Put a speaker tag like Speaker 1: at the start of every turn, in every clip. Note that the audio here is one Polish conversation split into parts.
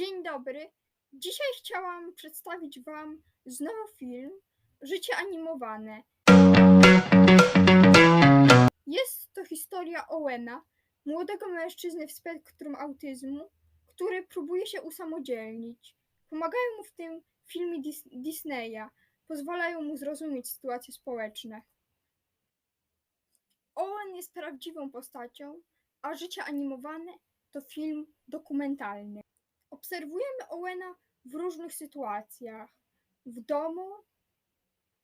Speaker 1: dobry. Dzisiaj chciałam przedstawić Wam znowu film Życie animowane. Jest to historia Owena, młodego mężczyzny w spektrum autyzmu, który próbuje się usamodzielnić. Pomagają mu w tym filmy Dis- Disneya, pozwalają mu zrozumieć sytuacje społeczne. Owen jest prawdziwą postacią, a życie animowane to film dokumentalny. Obserwujemy Owena w różnych sytuacjach. W domu,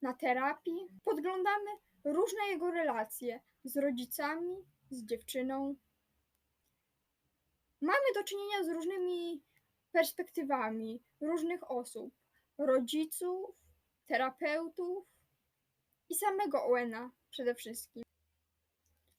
Speaker 1: na terapii. Podglądamy różne jego relacje z rodzicami, z dziewczyną. Mamy do czynienia z różnymi perspektywami różnych osób, rodziców, terapeutów i samego Owena przede wszystkim.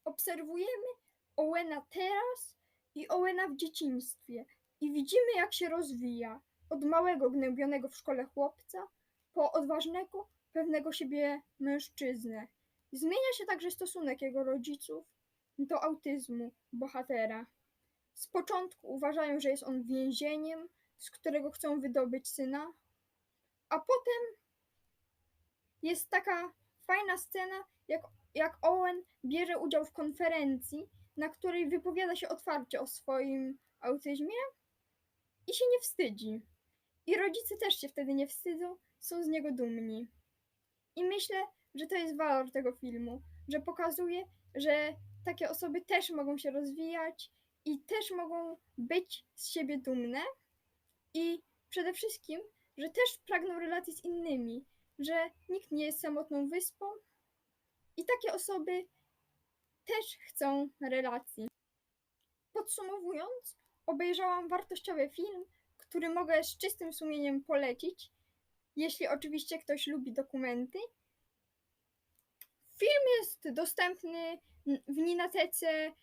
Speaker 1: Obserwujemy Owena teraz i Owena w dzieciństwie i widzimy, jak się rozwija od małego, gnębionego w szkole chłopca po odważnego, pewnego siebie mężczyznę. Zmienia się także stosunek jego rodziców do autyzmu bohatera. Z początku uważają, że jest on więzieniem, z którego chcą wydobyć syna, a potem jest taka fajna scena, jak, jak Owen bierze udział w konferencji, na której wypowiada się otwarcie o swoim autyzmie i się nie wstydzi. I rodzice też się wtedy nie wstydzą, są z niego dumni. I myślę, że to jest walor tego filmu, że pokazuje, że takie osoby też mogą się rozwijać i też mogą być z siebie dumne i przede wszystkim, że też pragną relacji z innymi, że nikt nie jest samotną wyspą i takie osoby też chcą relacji. Podsumowując, obejrzałam wartościowy film, który mogę z czystym sumieniem polecić, jeśli oczywiście ktoś lubi dokumenty. Film jest dostępny w Ninatece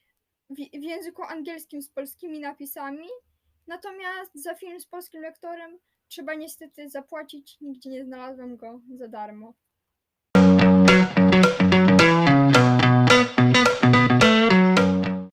Speaker 1: w, języku angielskim z polskimi napisami, natomiast za film z polskim lektorem trzeba niestety zapłacić, nigdzie nie znalazłam go za darmo.